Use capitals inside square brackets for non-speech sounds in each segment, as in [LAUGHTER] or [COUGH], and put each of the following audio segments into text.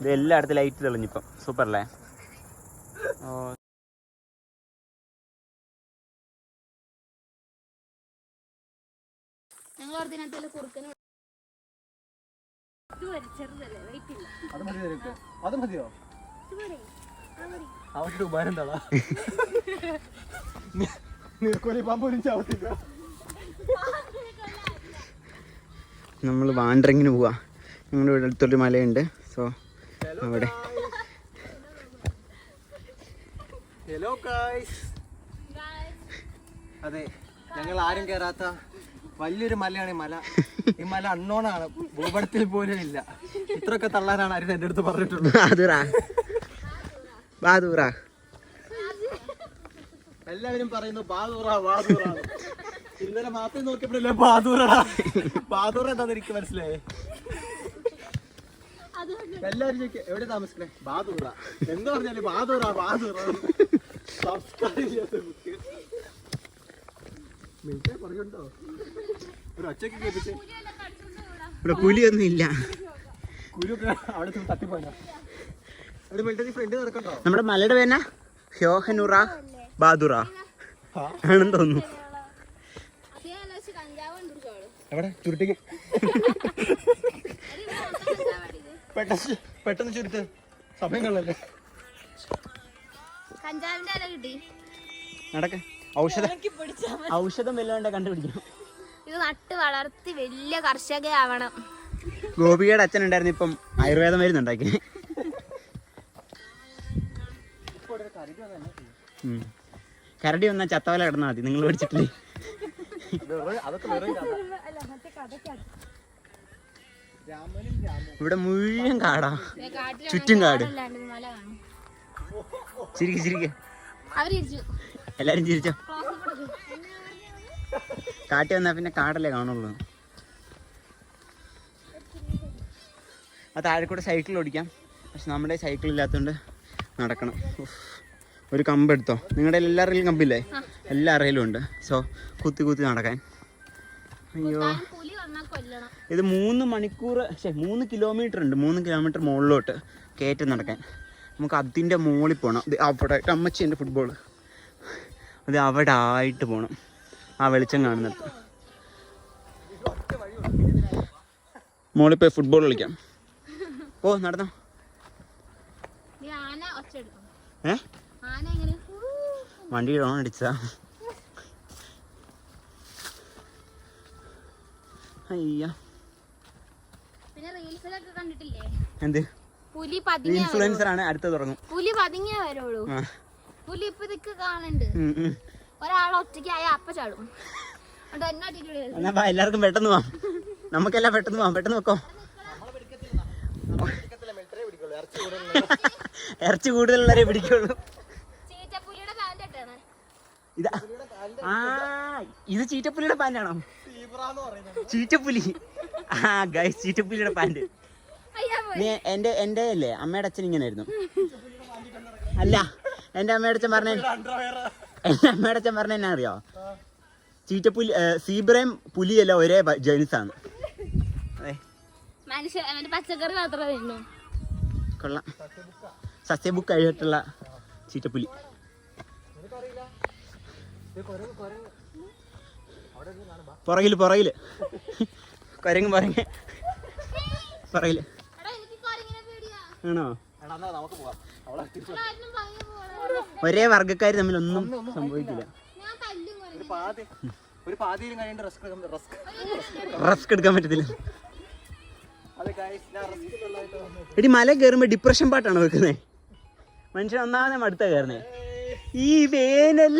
ഇത് എല്ലായിടത്തും light തെളിഞ്ഞിപ്പം. Super അല്ലേ ഓ അത് മതിയോ. അവരുടെ ഉപകാരം എന്താടാ നീർക്കോലി പാമ്പോലും നമ്മൾ വാണ്ടറിങ്ങിന് പോവാ. ഞങ്ങളുടെ ഇവിടെ അടുത്തൊരു മലയുണ്ട് സോ അവിടെ. ഹലോ ഗായ്സ് അതെ ഞങ്ങൾ ആരും കയറാത്ത വലിയൊരു മലയാണ് ഈ മല. ഈ മല അണ്ണോണാണ് ഭൂപടത്തിൽ പോലും ഇല്ല. ഇത്രയൊക്കെ തള്ളാനാണ് ആരും എന്റെ അടുത്ത് പറഞ്ഞിട്ടുള്ളത്. എല്ലാവരും പറയുന്നു ബാദൂറ ബാദൂറ. ഇന്നലെ മാത്രം നോക്കിയപ്പോഴല്ലേ ബാദൂറാ. ബാദൂറ എന്താന്ന് എനിക്ക് മനസ്സിലായേ? എല്ലാവരും ചോദിക്കും എവിടെ താമസിക്കണേ? ബാദൂറ. എന്ത് പറഞ്ഞാലും ബാദൂറ ബാദൂറ. പറയുണ്ടോ ഒരു ഒച്ചയ്ക്ക് കേട്ടിട്ട് ഇവിടെ പുലിയൊന്നും ഇല്ല അവിടെ തട്ടിപ്പോയാ ഫ്രണ്ട് നടക്കണ്ടോ? നമ്മുടെ മലയുടെ പേന ഹ്യോഹനുറ ബാദുറ. ആണെന്ന് തോന്നുന്നു. എവിടെ? ചുരുട്ടിക്ക്. പെട്ടെന്ന് പെട്ടെന്ന് ചുരുത്ത് സമയം കളല്ലേ കഞ്ചാവിന്റെ ഇല കിട്ടി. നടക്ക. ഔഷധം ഔഷധം വല്ലാണ്ട് കണ്ടുപിടിക്കണം. ഇത് നട്ട് വളർത്തി വലിയ കർഷകയാവണം ഗോപികയുടെ അച്ഛൻ ഉണ്ടായിരുന്നു ഇപ്പം ആയുർവേദം മരുന്നുണ്ടാക്കി ഉം. കരടി വന്ന ചത്തവല കിടന്നാൽ മതി. നിങ്ങൾ പഠിച്ചിട്ടില്ലേ അതൊക്കെ ഇവിടെ മുഴുവൻ കാടാ. ചുറ്റും കാട്. ചിരിക്ക ചിരിക്ക. എല്ലാരും ചിരിച്ചോ? കാട്ടി വന്നാ പിന്നെ കാടല്ലേ കാണുള്ളൂ. ആ താഴെ കൂടെ സൈക്കിൾ ഓടിക്കാം. പക്ഷെ നമ്മുടെ സൈക്കിൾ ഇല്ലാത്തതുകൊണ്ട് നടക്കണം. ഒരു കമ്പ് എടുത്തോ. നിങ്ങളുടെ എല്ലാ റെയിലും കമ്പില്ലേ? എല്ലാ അറയിലും ഉണ്ട്. സോ കുത്തി കുത്തി നടക്കാൻ. അയ്യോ. ഇത് മൂന്ന് മണിക്കൂർ പക്ഷേ മൂന്ന് കിലോമീറ്റർ ഉണ്ട്. മൂന്ന് കിലോമീറ്റർ മുകളിലോട്ട് കയറ്റം നടക്കാൻ. നമുക്ക് അതിന്റെ മുകളിൽ പോകണം ഇത് അവിടെ അമ്മച്ചി എന്റെ ഫുട്ബോൾ അത് അവിടെ ആയിട്ട് പോകണം ആ വെളിച്ചം കാണുന്നത്. മുകളിൽ പോയി ഫുട്ബോൾ കളിക്കാം. ഓ നടന്നോ. ഏ? വണ്ടി ഓൺ അടിച്ചതാ അയ്യ. എന്ത്? ഇൻഫ്ലുവൻസർ ആണ് അടുത്ത് തുടങ്ങും. പുലി പതുങ്ങിയേ വരുള്ളൂ. പുലി ഇപ്പൊ ഇതൊക്കെ കാണുന്നുണ്ട് അപ്പ ചാടും. എന്നെ വാ, എല്ലാവർക്കും പെട്ടെന്ന് പോവാം നമുക്കെല്ലാം പെട്ടെന്ന് പോവാം പെട്ടെന്ന് വെക്കോ. ഇറച്ചി കൂടുതലുള്ളവരെ പിടിക്കുള്ളൂ. ഇതാ ആ ഇത് ചീറ്റപ്പുലിയുടെ പാന്റാണോ? ചീറ്റപ്പുലി. ആ ഗൈസ് ചീറ്റപ്പുലിയുടെ പാന്റ്. എന്റെ എന്റെ അല്ലേ അമ്മയുടെ അച്ഛൻ ഇങ്ങനെ ആയിരുന്നു അല്ല എന്റെ അമ്മയുടെ അച്ഛൻ പറഞ്ഞ എന്റെ അമ്മയുടെ അച്ഛൻ പറഞ്ഞ എന്നാ അറിയോ ചീറ്റപ്പുലി സീബ്രയും പുലിയല്ല ഒരേ അവന്റെ പച്ചക്കറി മാത്രമേ കൊള്ളാം. സസ്യബുക്ക് ആയിട്ടുള്ള ചീറ്റപ്പുലി. പുറകിൽ പുറകിൽ. കുരങ്ങ് പുറങ്ങ് പേടിയാ? ആണോ? ഒരേ വർഗക്കാര് തമ്മിൽ ഒന്നും സംഭവിക്കില്ല. റിസ്ക് റിസ്ക് റിസ്ക് എടുക്കാൻ പറ്റത്തില്ല. എടി മല കയറുമ്പോ ഡിപ്രഷൻ പാട്ടാണ് വെക്കുന്നത് മനുഷ്യൻ ഒന്നാമതെ മടുത്ത കയറുന്നേ ഈ വേനൽ.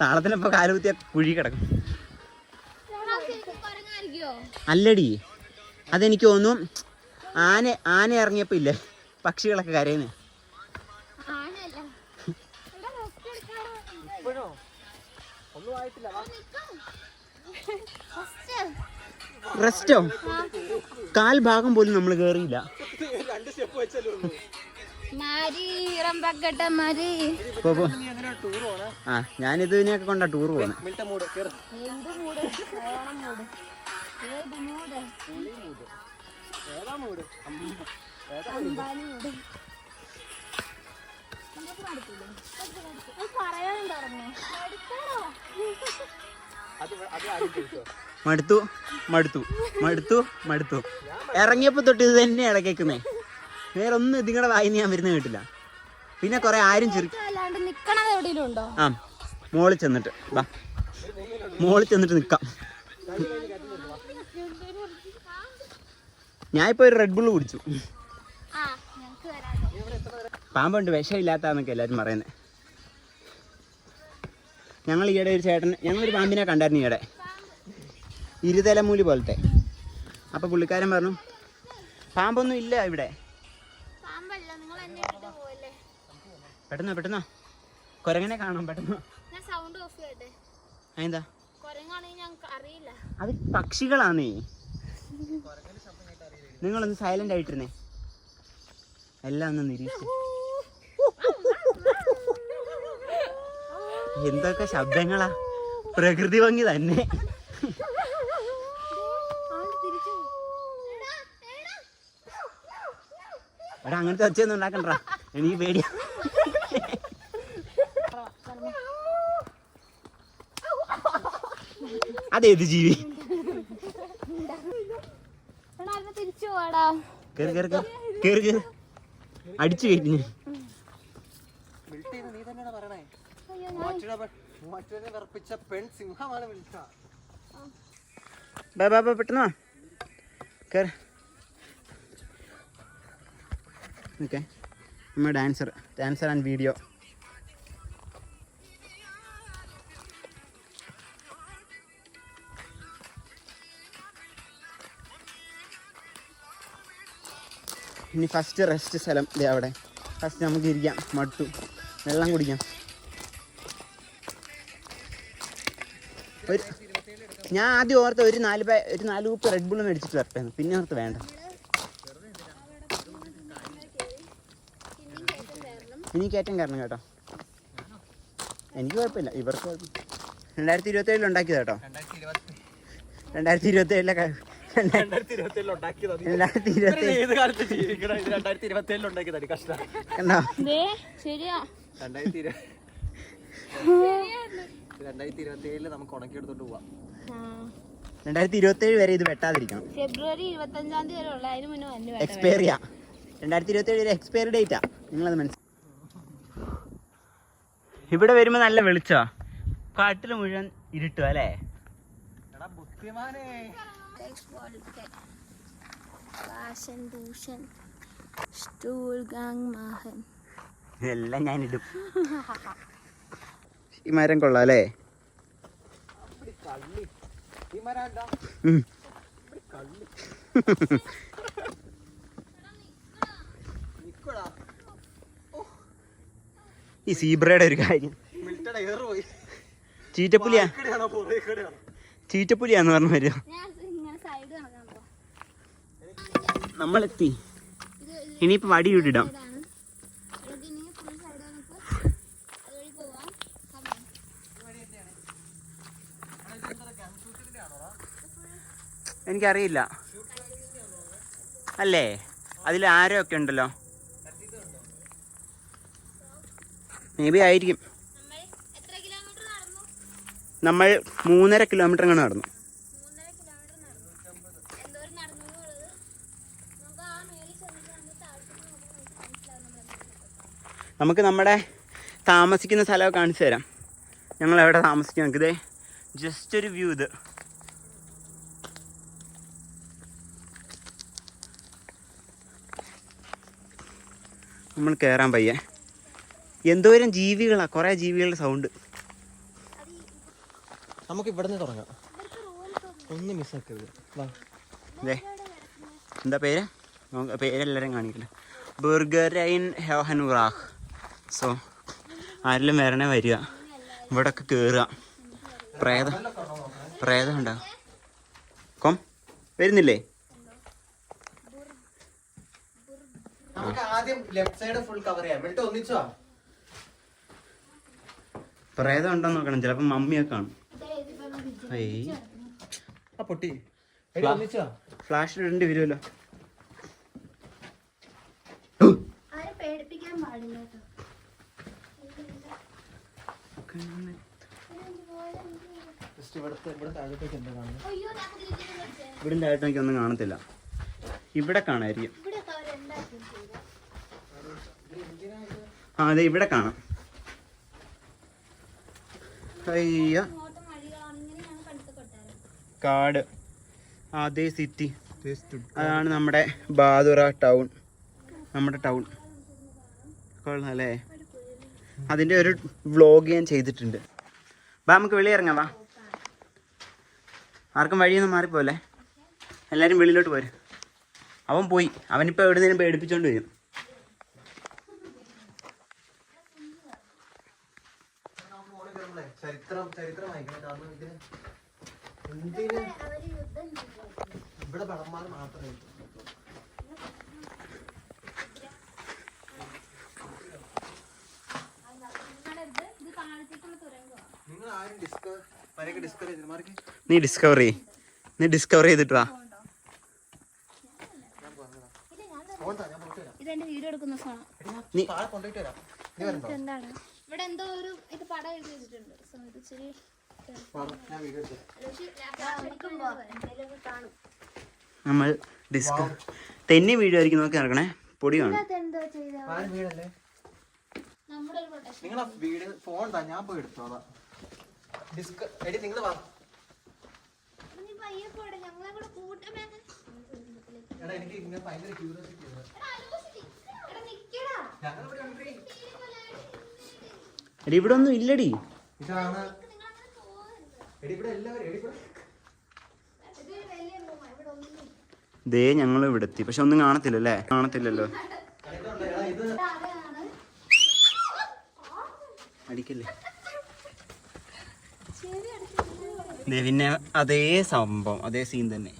താളത്തിനൊപ്പം കാലുകുത്തിയ കുഴി കിടക്കും. അല്ലടി. അതെനിക്ക് തോന്നുന്നു ആന ആന ഇറങ്ങിയപ്പോ ഇല്ലേ? പക്ഷികളൊക്കെ കരയുന്നേ. റെസ്റ്റോ കാൽ ഭാഗം പോലും നമ്മൾ കേറിയില്ല. രണ്ട് സ്റ്റെപ്പ് വെച്ചല്ലേ ആ ഞാനിത് ഇതിനെയൊക്കെ കൊണ്ടാ ടൂർ ചോദിച്ചോ മടുത്തു മടുത്തു മടുത്തു മടുത്തു. ഇറങ്ങിയപ്പോ തൊട്ട് ഇത് തന്നെയാണ് കേൾക്കുന്നേ വേറെ ഒന്നും ഇതിങ്ങടെ വായിന്ന് ഞാൻ വരുന്ന കേട്ടില്ല. പിന്നെ കുറെ ആരും ചെറു ആ മോളിൽ ചെന്നിട്ട് വാ. മോളിൽ ചെന്നിട്ട് നിക്കാം. ഞാൻ ഇപ്പൊ ഒരു റെഡ് ബുള്ള് കുടിച്ചു. പാമ്പുണ്ട് വിഷമില്ലാത്താന്നൊക്കെ എല്ലാവരും പറയുന്നത് ഞങ്ങൾ ഈയിടെ ഒരു ചേട്ടൻ ഞങ്ങളൊരു പാമ്പിനെ കണ്ടായിരുന്നു ഈയിടെ. ഇരുതലമൂലി പോലത്തെ. അപ്പോൾ പുള്ളിക്കാരൻ പറഞ്ഞു പാമ്പൊന്നും ഇല്ല ഇവിടെ. പെട്ടെന്നോ പെട്ടെന്ന്. കുരങ്ങനെ കാണാം പെട്ടെന്ന്. സൗണ്ട് ഓഫ് ചെയ്യട്ടെ അറിയില്ല. അത് പക്ഷികളാന്നേ. നിങ്ങളൊന്ന് സൈലന്റ് ആയിട്ടിരുന്നേ. എല്ലാം ഒന്ന് നിരീക്ഷിച്ചു. എന്തൊക്കെ ശബ്ദങ്ങളാ. പ്രകൃതി ഭംഗി തന്നെ. എടാ അങ്ങനത്തെ ഒച്ചയൊന്നും ഉണ്ടാക്കണ്ട എനിക്ക് പേടിയാ അതേത് ജീവി. കേറി കേറി കേറി. കേറി കേറി. അടിച്ചു കയറ്റി ഞാൻ മിൽട്ട ഇത് നീ ഓക്കെ. നമ്മ ഡാൻസർ ഡാൻസർ ആൻഡ് വീഡിയോ. ഇനി ഫസ്റ്റ് റെസ്റ്റ് സ്ഥലം ദേ അവിടെ. ഫസ്റ്റ് നമുക്ക് ഇരിക്കാം. മട്ടു. വെള്ളം കുടിക്കാം. ഒരു ഞാൻ ആദ്യം ഓർത്ത ഒരു നാല് ഒരു നാല് കുപ്പി റെഡ് ബുൾ മേടിച്ചിട്ട് വരട്ടെ പിന്നെ ഓർത്ത് വേണ്ട. ഇനി കയറ്റം കയറണം കേട്ടോ. എനിക്ക് കുഴപ്പമില്ല. ഇവർക്ക് കുഴപ്പമില്ല. രണ്ടായിരത്തി ഇരുപത്തി ഏഴിൽ ഉണ്ടാക്കിയത് കേട്ടോ രണ്ടായിരത്തി ഇരുപത്തി രണ്ടായിരത്തി ഇരുപത്തി ഇരുപത്തി ഇരുപത്തി ഇരുപത്തി ഇരുപത്തി ഏഴ് വരെ ഇത് വെട്ടാതിരിക്കണം. ഫെബ്രുവരി ഇരുപത്തഞ്ചാം തീയതി വരെ ഉള്ള അതിന് മുന്നേ വന്നു വേണ്ട എക്സ്പയറിയാ രണ്ടായിരത്തി ഇരുപത്തി ഏഴ് എക്സ്പയറി ഡേറ്റാ നിങ്ങളത് മനസ്സിലാക്കി ഇവിടെ വരുമ്പോ നല്ല വെളിച്ചോ? കാട്ടിൽ മുഴുവൻ ഇരുട്ടുക അല്ലേ? എല്ലാം ഞാൻ ഇടും. [LAUGHS] ഈ മരം കൊള്ളാം അല്ലേ? കള്ളി. ഈ മരാണ്ട [LAUGHS] ഈ സീബ്രയുടെ ഒരു കാര്യം. ചീറ്റപ്പുലിയാ? ചീറ്റപ്പുലിയാന്ന് പറഞ്ഞു വരിക നമ്മളെത്തി. ഇനിയിപ്പോ വടി ഇടാം ഇതാണ് എന്നിട്ട് ഇനി ഫുൾ സൈഡ് നമുക്ക് അതുവഴി പോവാം Come on. എനിക്കറിയില്ല. അല്ലേ? അതിൽ ആരോ ഒക്കെ ഉണ്ടല്ലോ. മേ ബി ആയിരിക്കും. നമ്മൾ മൂന്നര കിലോമീറ്റർ അങ്ങനെ നടന്നു. നമുക്ക് നമ്മുടെ താമസിക്കുന്ന സ്ഥലമൊക്കെ കാണിച്ചു തരാം. ഞങ്ങൾ എവിടെ താമസിക്കും ഇതേ ജസ്റ്റ് ഒരു വ്യൂ ഇത്. നമ്മൾ കയറാൻ പയ്യെ എന്തോരം ജീവികളാ കുറേ ജീവികളുടെ സൗണ്ട് നമുക്ക് ഇവിടെ നിന്ന് തുടങ്ങാം. ഒന്ന് മിസ്സാക്കരുത്. വാ. എന്താ പേര്? നമുക്ക് കാണിക്കില്ല ബർഗറൈൻ ബുർഗറൈൻ റാഹ് സോ ആരെല്ലാം വരണേ വരിക. ഇവിടെ ഒക്കെ കയറുക പ്രേതം പ്രേതം ഉണ്ടാകും കൊം വരുന്നില്ലേ? നമുക്ക് ആദ്യം ലെഫ്റ്റ് സൈഡ് ഫുൾ കവർ ചെയ്യാം. എന്നിട്ട് ഒന്നിച്ചോ പ്രേതം ഉണ്ടോ നോക്കണം. ചിലപ്പോ മമ്മിയൊക്കെ കാണും. ഏയ് ആ പൊട്ടി. എടി, ഫ്ലാഷ് ഇടേണ്ടി വരുമല്ലോ ഇവിടെ ആയിട്ട് എനിക്കൊന്നും കാണത്തില്ല. ഇവിടെ കാണായിരിക്കും. ആ അതെ ഇവിടെ കാണാം. കാട്. അതേ സിറ്റി അതാണ് നമ്മുടെ ബാദുറ ടൗൺ. നമ്മുടെ ടൗൺ. കൊള്ളാം അല്ലേ അതിന്റെ ഒരു വ്ളോഗ് ഞാൻ ചെയ്തിട്ടുണ്ട്. വാ നമുക്ക് വെളിയിറങ്ങാം വാ. ആർക്കും വഴിയൊന്നും മാറിപ്പോലെ എല്ലാവരും വെളിയിലോട്ട് പോരും. അവൻ പോയി. അവനിപ്പോൾ എവിടുന്നേലും പേടിപ്പിച്ചോണ്ട് വരും ചരിത്രം ചരിത്രം വായിക്കണം കാരണം ഇതിന് എന്തിന് അവർ യുദ്ധം ചെയ്തു ഇവിടെ പടന്മാർ മാത്രമേ നിങ്ങളുടെ ഇത് ഇത് താഴത്തേക്കുള്ള തുരങ്കമാണ് നിങ്ങൾ ആരും ഡിസ്കവർ വരെയൊക്കെ ഡിസ്കവർ ചെയ്തില്ല മാർക്ക് നീ ഡിസ്കവർ ചെയ് നീ ഡിസ്കവർ ചെയ്തിട്ട് വാ. ഇവിടെ എന്തോ ഒരു ഇത് പടം എഴുതി വെച്ചിട്ടുണ്ട്. സോ ഇത് ഇച്ചിരി വാ, ഞാൻ വീഡിയോ എടുത്തു കാണും നമ്മൾ ഡിസ്ക തെന്നി വീഡിയോ ആയിരിക്കും നോക്കി നടക്കണേ. പൊടി വേണം. എന്തോ ചെയ്ത? ആരും വീടല്ലേ? നമ്മുടെ ഒരു പ്രൊട്ടക്ഷൻ നിങ്ങൾ ആ വീട് ഫോൺ താ ഞാൻ പോയി എടുത്തോളാം. ഡിസ്ക എടി നിങ്ങൾ വാ നീ പയ്യെ പോടെ ഞങ്ങളെ കൂടെ കൂട്ടമേ എടാ എനിക്ക് ഇങ്ങനെ ഭയങ്കര ക്യൂരിയോസിറ്റി ഉണ്ട് എടാ ഇവിടെ ഒന്നും ഇല്ലടി. ഇതാണ്. എടി ഇവിടെ എല്ലാവരും എടി ഇവിടെ. ഇത് വലിയ റൂമാണ് ഇവിടെ ഒന്നും ദേ ഞങ്ങളും ഇവിടെ എത്തി. പക്ഷെ ഒന്നും കാണത്തില്ലല്ലേ? കാണത്തില്ലല്ലോ. അടിക്കല്ലേ ചെവി അടിച്ചു ദേ പിന്നെ അതേ സംഭവം അതേ സീൻ തന്നെ.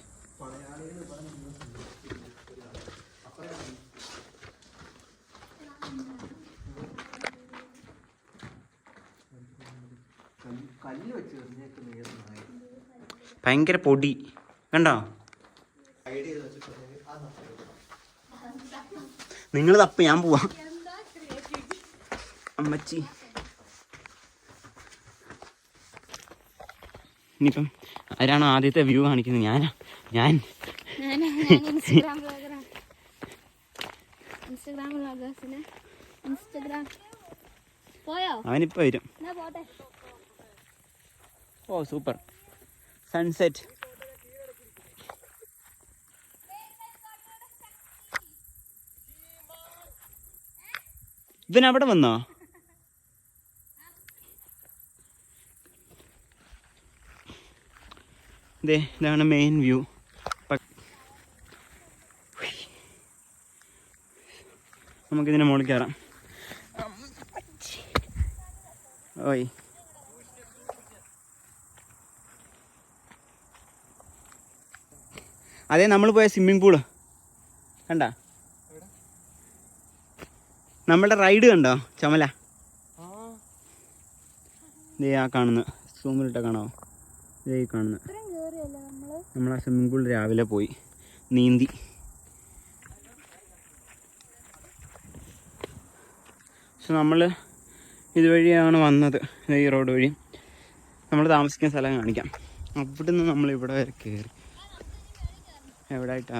ഭയങ്കര പൊടി. കണ്ടോ? നിങ്ങൾ തപ്പ് ഞാൻ പോവാ. അമ്മച്ചി. ഇനിയിപ്പം ആരാണ് ആദ്യത്തെ വ്യൂ കാണിക്കുന്നത്? ഞാനാ. ഞാൻ. അവനിപ്പോ വരും. ഓ സൂപ്പർ സൺസെറ്റ് ഇവൻ അവിടെ വന്നോ? ദേ ഇതാണ് മെയിൻ വ്യൂ നമുക്കിതിനെ മുകളിൽ കയറാം. ഓയ്. അതെ നമ്മൾ പോയ സ്വിമ്മിംഗ് പൂൾ കണ്ട? നമ്മളുടെ റൈഡ് കണ്ടോ? ചമല. ദേ ആ കാണുന്നു സൂമിലിട്ട കാണാമോ ദേ കാണുന്നു നമ്മൾ ആ സ്വിമ്മിംഗ് പൂളിൽ രാവിലെ പോയി. നീന്തി. പക്ഷെ നമ്മൾ ഇതുവഴിയാണ് വന്നത്. ഈ റോഡ് വഴി. നമ്മൾ താമസിക്കുന്ന സ്ഥലം കാണിക്കാം. അവിടുന്ന് നമ്മൾ ഇവിടെ വരെ കയറി എവിടെ ആയിട്ടാ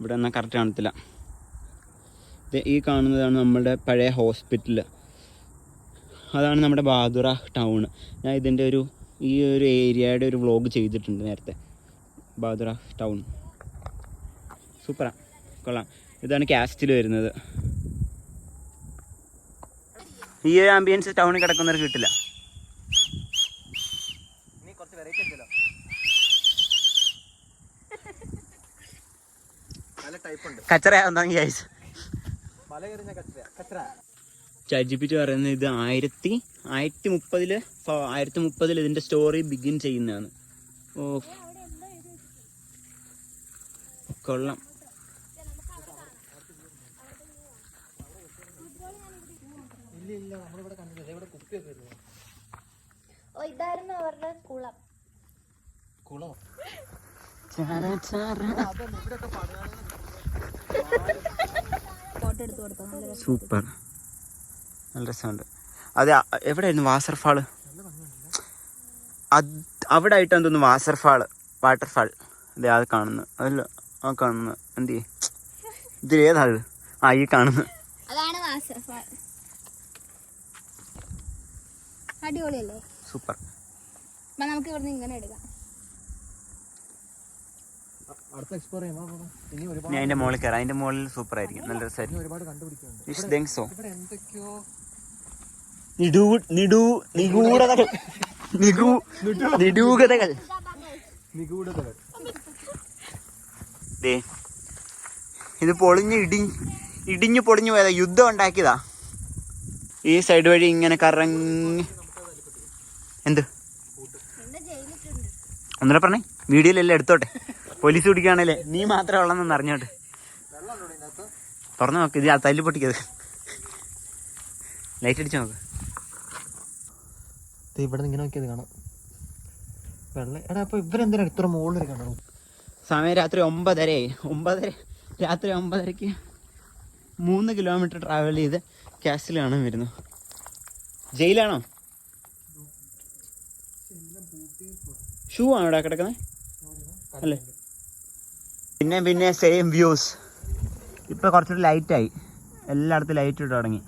ഇവിടെ എന്നാൽ കറക്റ്റ് കാണത്തില്ല. ഈ കാണുന്നതാണ് നമ്മുടെ പഴയ ഹോസ്പിറ്റൽ അതാണ് നമ്മുടെ ബാദുറ ടൗൺ ഞാൻ ഇതിന്റെ ഒരു ഈ ഒരു ഏരിയയുടെ ഒരു വ്ളോഗ് ചെയ്തിട്ടുണ്ട് നേരത്തെ. ബാദുറ ടൗൺ സൂപ്പറാ കൊള്ളാം. ഇതാണ് കാസ്റ്റിൽ വരുന്നത്. ഈ ഒരു ആംബിയൻസ് ടൗണിൽ കിടക്കുന്നവർക്ക് കിട്ടില്ല. കച്ചറ കുറച്ച് വെറൈറ്റി ഉണ്ടല്ലോ. നല്ല ടൈപ്പ് ഉണ്ട്. കച്ചറ. ചാറ്റ് ജി പി ടി പറയുന്നത് ഇത് ആയിരത്തി ആയിരത്തി മുപ്പതിൽ ആയിരത്തി മുപ്പതിൽ ഇതിന്റെ സ്റ്റോറി ബിഗിൻ ചെയ്യുന്നതാണ്. ഓ കൊള്ളാം. സൂപ്പർ. നല്ല രസമുണ്ട്. അത് എവിടെയായിരുന്നു വാസർഫാൾ? അത് അവിടെ ആയിട്ടാണ് തോന്നുന്നു വാസർഫാൾ വാട്ടർഫാൾ. അതെ അത് കാണുന്നു. അതല്ല ആ കാണുന്നു. എന്ത് ഇതിൽ ഏതാ ഇത്? ആ ഈ കാണുന്നു. അടിപൊളിയല്ലേ? സൂപ്പർ. നമുക്ക് ഇവിടുന്ന് ഇങ്ങനെ എടുക്കാം. ഇനി അതിന്റെ മുകളിൽ കയറാം. അതിന്റെ മുകളിൽ സൂപ്പർ ആയിരിക്കും നല്ല രസമായിരിക്കും. നിടൂ നിടൂ നിഗൂഢതകൾ. നിഗൂ നിരൂഢതകൾ നിഗൂഢതകൾ. ദേ ഇത് പൊളിഞ്ഞ് ഇടി ഇടിഞ്ഞു പൊളിഞ്ഞു പോയതാ. യുദ്ധം ഉണ്ടാക്കിയതാ. ഈ സൈഡ് വഴി ഇങ്ങനെ കറങ്ങി. എന്ത്? ഒന്നര പറഞ്ഞേ വീഡിയോയിലെല്ലാം എടുത്തോട്ടെ. പോലീസ് പിടിക്കുകയാണല്ലേ നീ മാത്രമേ ഉള്ളെന്ന് അറിഞ്ഞോട്ടെ. തുറന്നു നോക്ക് ഇത് തല്ലി പൊട്ടിക്കത് ലൈറ്റ് അടിച്ചു നോക്ക്. ഇവിടെ ഇങ്ങനെ നോക്കിയത് കാണാം. വെള്ളം എടാ അപ്പൊ ഇവരെന്തിനാണ് ഇത്ര മുകളിൽ കണ്ടോ സമയം രാത്രി ഒമ്പതരയായി. ഒമ്പതര രാത്രി ഒമ്പതരയ്ക്ക് മൂന്ന് കിലോമീറ്റർ ട്രാവൽ ചെയ്ത് കാസിൽ കാണാൻ വരുന്നു. ജയിലാണോ? ഷൂ ആണോ ഇവിടെ കിടക്കുന്നത്? അല്ലേ? പിന്നെ പിന്നെ സെയിം വ്യൂസ് ഇപ്പൊ കുറച്ചുകൂടി ലൈറ്റായി എല്ലായിടത്തും ലൈറ്റ് ഇട്ട് തുടങ്ങി.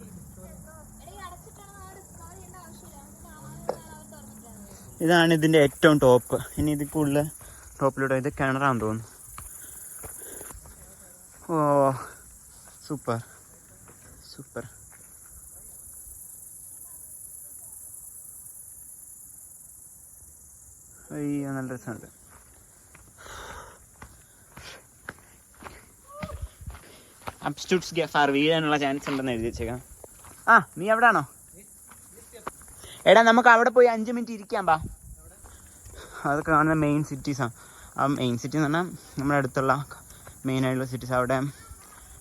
ഇതാണ് ഇതിന്റെ ഏറ്റവും ടോപ്പ് ഇനി ഇത് കൂടുതൽ ടോപ്പിലൂടെ ഇത് കിണറാന്ന് തോന്നുന്നു. ഓ സൂപ്പർ സൂപ്പർ അയ്യോ നല്ല രസമുണ്ട്. അബ്സ്റ്റുട്സ് ഗെഫാർ വീഴാനുള്ള ചാൻസ് ഉണ്ടെന്ന് എഴുതി വെച്ചേക്കാം. ആ നീ എവിടാണോ? എടാ നമുക്ക് അവിടെ പോയി അഞ്ച് മിനിറ്റ് ഇരിക്കാം ബാ. അതൊക്കെ കാണുന്ന മെയിൻ സിറ്റീസാണ് ആ. മെയിൻ സിറ്റി എന്ന് പറഞ്ഞാൽ നമ്മുടെ അടുത്തുള്ള മെയിൻ ആയിട്ടുള്ള സിറ്റീസ് അവിടെ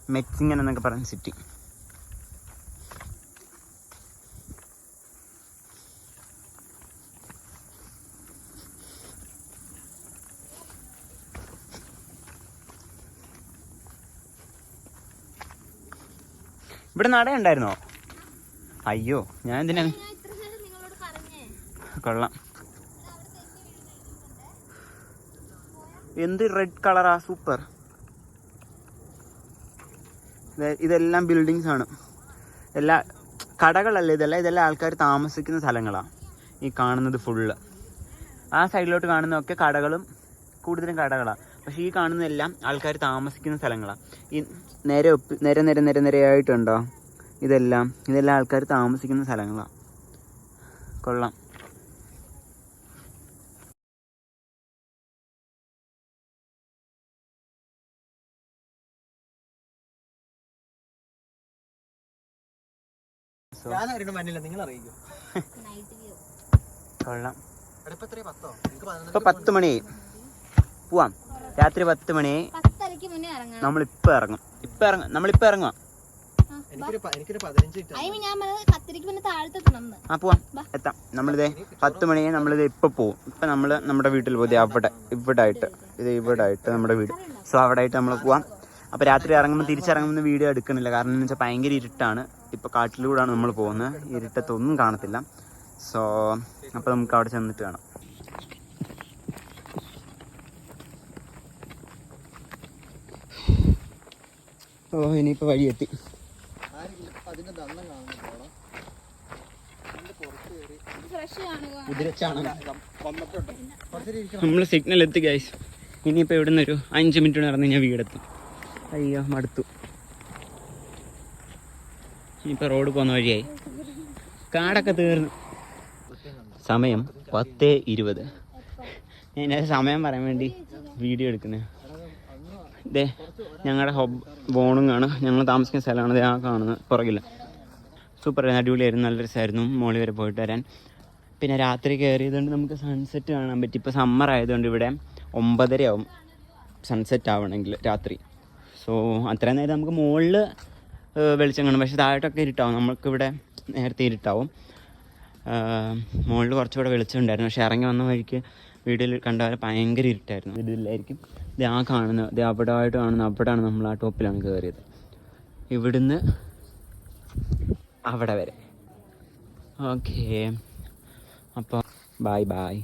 മെക്സിങ്ങൻ എന്നൊക്കെ പറയുന്ന സിറ്റി ഇവിടെ നടയുണ്ടായിരുന്നോ അയ്യോ ഞാൻ എന്തിനാ ഞാൻ ഇത്ര നേരം നിങ്ങളോട് പറഞ്ഞേ കൊള്ളാം. എന്ത് റെഡ് കളറാ സൂപ്പർ ഇതെല്ലാം ബിൽഡിങ്സ് ആണ്. എല്ലാ കടകളല്ല ഇതെല്ലാം? ഇതെല്ലാം ആൾക്കാർ താമസിക്കുന്ന സ്ഥലങ്ങളാണ് ഈ കാണുന്നത് ഫുള്ള് ആ സൈഡിലോട്ട് കാണുന്നതൊക്കെ കടകളും കൂടുതലും കടകളാണ് പക്ഷേ ഈ കാണുന്നതെല്ലാം ആൾക്കാർ താമസിക്കുന്ന സ്ഥലങ്ങളാണ് ഈ നേരെ നേരെ നേരെ നേരെ നിരയായിട്ടുണ്ടോ ഇതെല്ലാം ഇതെല്ലാം ആൾക്കാർ താമസിക്കുന്ന സ്ഥലങ്ങളാണ് കൊള്ളാം. ഞാൻ അറിയണം മഞ്ഞില്ല നിങ്ങൾ അറിയിക്കും [LAUGHS] കൊള്ളാം ഇപ്പൊ പത്തോ മണി പോവാം. രാത്രി പത്ത് മണി. നമ്മളിപ്പോ ഇറങ്ങും. ഇപ്പൊ ഇറങ്ങും. നമ്മളിപ്പോ ഇറങ്ങും ആ പോവാം. എത്താം. നമ്മളിതേ പത്ത് മണി നമ്മളിത് ഇപ്പൊ പോവും. ഇപ്പൊ നമ്മൾ നമ്മുടെ വീട്ടിൽ പോകും അവിടെ ഇവിടെ ആയിട്ട് ഇത് ഇവിടെ ആയിട്ട് നമ്മുടെ വീട്. സോ അവിടെ ആയിട്ട് നമ്മൾ പോവാം. അപ്പൊ രാത്രി ഇറങ്ങുമ്പോൾ തിരിച്ചിറങ്ങുമ്പോൾ വീഡിയോ എടുക്കണില്ല. കാരണം എന്ന് വെച്ചാൽ ഭയങ്കര ഇരുട്ടാണ്. ഇപ്പൊ കാട്ടിലൂടെയാണ് നമ്മൾ പോകുന്നത്. ഇരുട്ടത്തൊന്നും കാണത്തില്ല. സോ അപ്പൊ നമുക്ക് അവിടെ ചെന്നിട്ട് കാണാം. ഓ ഇനിയിപ്പോ വഴിയെത്തി നമ്മൾ സിഗ്നൽ എത്തി ഗൈസ് ഇനിയിപ്പോൾ ഇവിടുന്ന് ഒരു അഞ്ച് മിനിറ്റ് നടന്ന് ഞാൻ വീടെത്തും. അയ്യോ മടുത്തു. ഇനിയിപ്പോൾ റോഡ് പോകുന്ന വഴിയായി. കാടൊക്കെ തീർന്നു. സമയം പത്ത് ഇരുപത്. ഞാൻ സമയം പറയാൻ വേണ്ടി വീഡിയോ എടുക്കുന്നത് ഇതേ ഞങ്ങളുടെ ഹോബ് ബോണുങ്ങാണ് ഞങ്ങൾ താമസിക്കുന്ന സ്ഥലമാണ് ആ കാണുന്നത് പുറകില്ല സൂപ്പർ അടിപൊളിയായിരുന്നു നല്ല രസമായിരുന്നു മോളി വരെ പോയിട്ട് വരാൻ. പിന്നെ രാത്രി കയറിയതുകൊണ്ട് നമുക്ക് സൺസെറ്റ് കാണാൻ പറ്റി. ഇപ്പോൾ സമ്മർ ആയതുകൊണ്ട് ഇവിടെ ഒമ്പതരയാവും സൺസെറ്റ് ആവണമെങ്കിൽ രാത്രി. സോ അത്രയും നേരം നമുക്ക് മുകളിൽ വെളിച്ചം കാണും പക്ഷേ താഴോട്ടൊക്കെ ഇരുട്ടാവും. നമുക്കിവിടെ നേരത്തെ ഇരുട്ടാവും. മുകളിൽ കുറച്ചുകൂടെ വെളിച്ചമുണ്ടായിരുന്നു പക്ഷേ ഇറങ്ങി വന്ന വഴിക്ക് വീട്ടിൽ പോലെ ഭയങ്കര ഇരുട്ടായിരുന്നു. ഇതില്ലായിരിക്കും. ഇത് ആ കാണുന്ന ഇത് അവിടെ ആയിട്ട് കാണുന്ന അവിടെയാണ് നമ്മൾ ആ ടോപ്പിലാണ് കയറിയത്. ഇവിടുന്ന് അവിടെ വരെ. ഓക്കേ. അപ്പോൾ ബായ് ബായ്